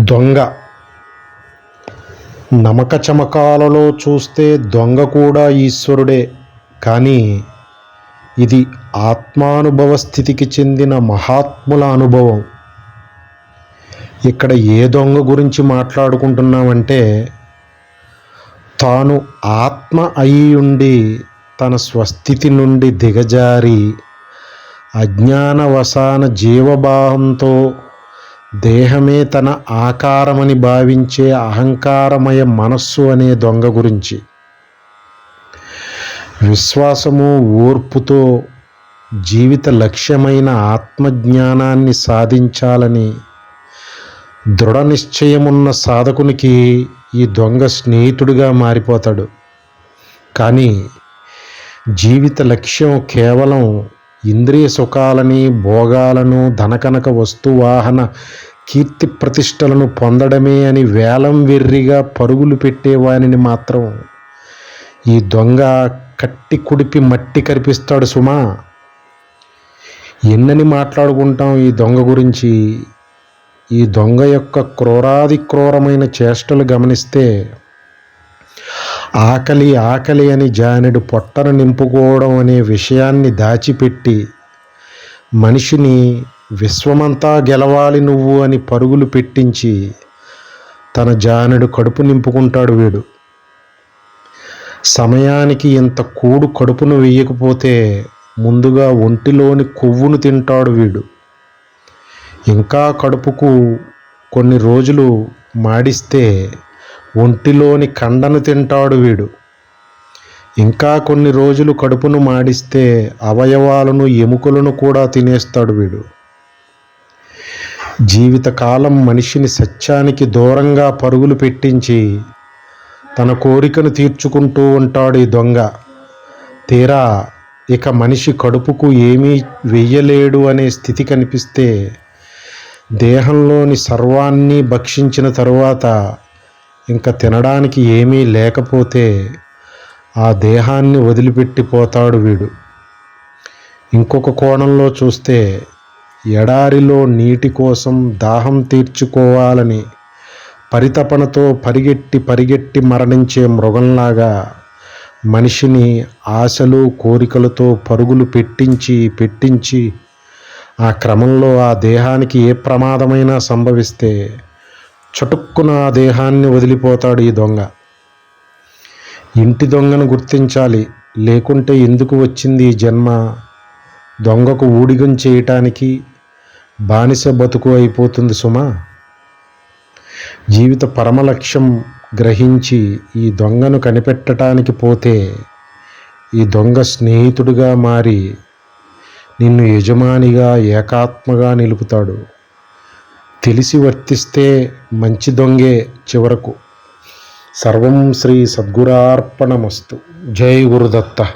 దొంగ. నమక చమకాలలో చూస్తే దొంగ కూడా ఈశ్వరుడే. కానీ ఇది ఆత్మానుభవ స్థితికి చెందిన మహాత్ముల అనుభవం. ఇక్కడ ఏ దొంగ గురించి మాట్లాడుకుంటున్నామంటే తాను ఆత్మ అయి ఉండి తన స్వస్థితి నుండి దిగజారి అజ్ఞానవసాన జీవభావంతో దేహమే తన ఆకారమని భావించే అహంకారమయ మనస్సు అనే దొంగ గురించి. విశ్వాసము ఓర్పుతో జీవిత లక్ష్యమైన ఆత్మజ్ఞానాన్ని సాధించాలని దృఢ నిశ్చయమున్న సాధకునికి ఈ దొంగ స్నేహితుడిగా మారిపోతాడు. కానీ జీవిత లక్ష్యం కేవలం ఇంద్రియ సుఖాలని భోగాలను ధనకనక వస్తువాహన కీర్తి ప్రతిష్టలను పొందడమే అని వేలం వెర్రిగా పరుగులు పెట్టేవానిని మాత్రం ఈ దొంగ కట్టి కుడిపి మట్టి కరిపిస్తాడు సుమా. ఎన్నని మాట్లాడుకుంటాం ఈ దొంగ గురించి? ఈ దొంగ యొక్క క్రూరాది క్రూరమైన చేష్టలు గమనిస్తే ఆకలి ఆకలి అని జానుడు పొట్టను నింపుకోవడం అనే విషయాన్ని దాచిపెట్టి మనిషిని విశ్వమంతా గెలవాలి నువ్వు అని పరుగులు పెట్టించి తన జానుడు కడుపు నింపుకుంటాడు వీడు. సమయానికి ఇంత కూడు కడుపును వేయకపోతే ముందుగా ఒంటిలోని కొవ్వును తింటాడు వీడు. ఇంకా కడుపుకు కొన్ని రోజులు మాడిస్తే ఒంటిలోని కండను తింటాడు వీడు. ఇంకా కొన్ని రోజులు కడుపును మాడిస్తే అవయవాలను ఎముకలను కూడా తినేస్తాడు వీడు. జీవితకాలం మనిషిని సత్యానికి దూరంగా పరుగులు పెట్టించి తన కోరికను తీర్చుకుంటూ ఉంటాడు ఈ దొంగ. తీరా ఇక మనిషి కడుపుకు ఏమీ వెయ్యలేడు అనే స్థితి కనిపిస్తే దేహంలోని సర్వాన్ని భక్షించిన తరువాత ఇంకా తినడానికి ఏమీ లేకపోతే ఆ దేహాన్ని వదిలిపెట్టిపోతాడు వీడు. ఇంకొక కోణంలో చూస్తే ఎడారిలో నీటి కోసం దాహం తీర్చుకోవాలని పరితపనతో పరిగెట్టి పరిగెట్టి మరణించే మృగంలాగా మనిషిని ఆశలు కోరికలతో పరుగులు పెట్టించి పెట్టించి ఆ క్రమంలో ఆ దేహానికి ఏ ప్రమాదమైనా సంభవిస్తే చటుక్కున ఆ దేహాన్ని వదిలిపోతాడు ఈ దొంగ. ఇంటి దొంగను గుర్తించాలి లేకుంటే ఎందుకు వచ్చింది ఈ జన్మ? దొంగకు ఊడిగం చేయటానికి బానిస బతుకు అయిపోతుంది సుమా. జీవిత పరమ లక్ష్యం గ్రహించి ఈ దొంగను కనిపెట్టడానికి పోతే ఈ దొంగ స్నేహితుడిగా మారి నిన్ను యజమానిగా ఏకాత్మగా నిలుపుతాడు. తెలిసి వర్తిస్తే మంచి దొంగే చివరకు. సర్వం శ్రీ సద్గురార్పణమస్తు. జై గురుదత్త.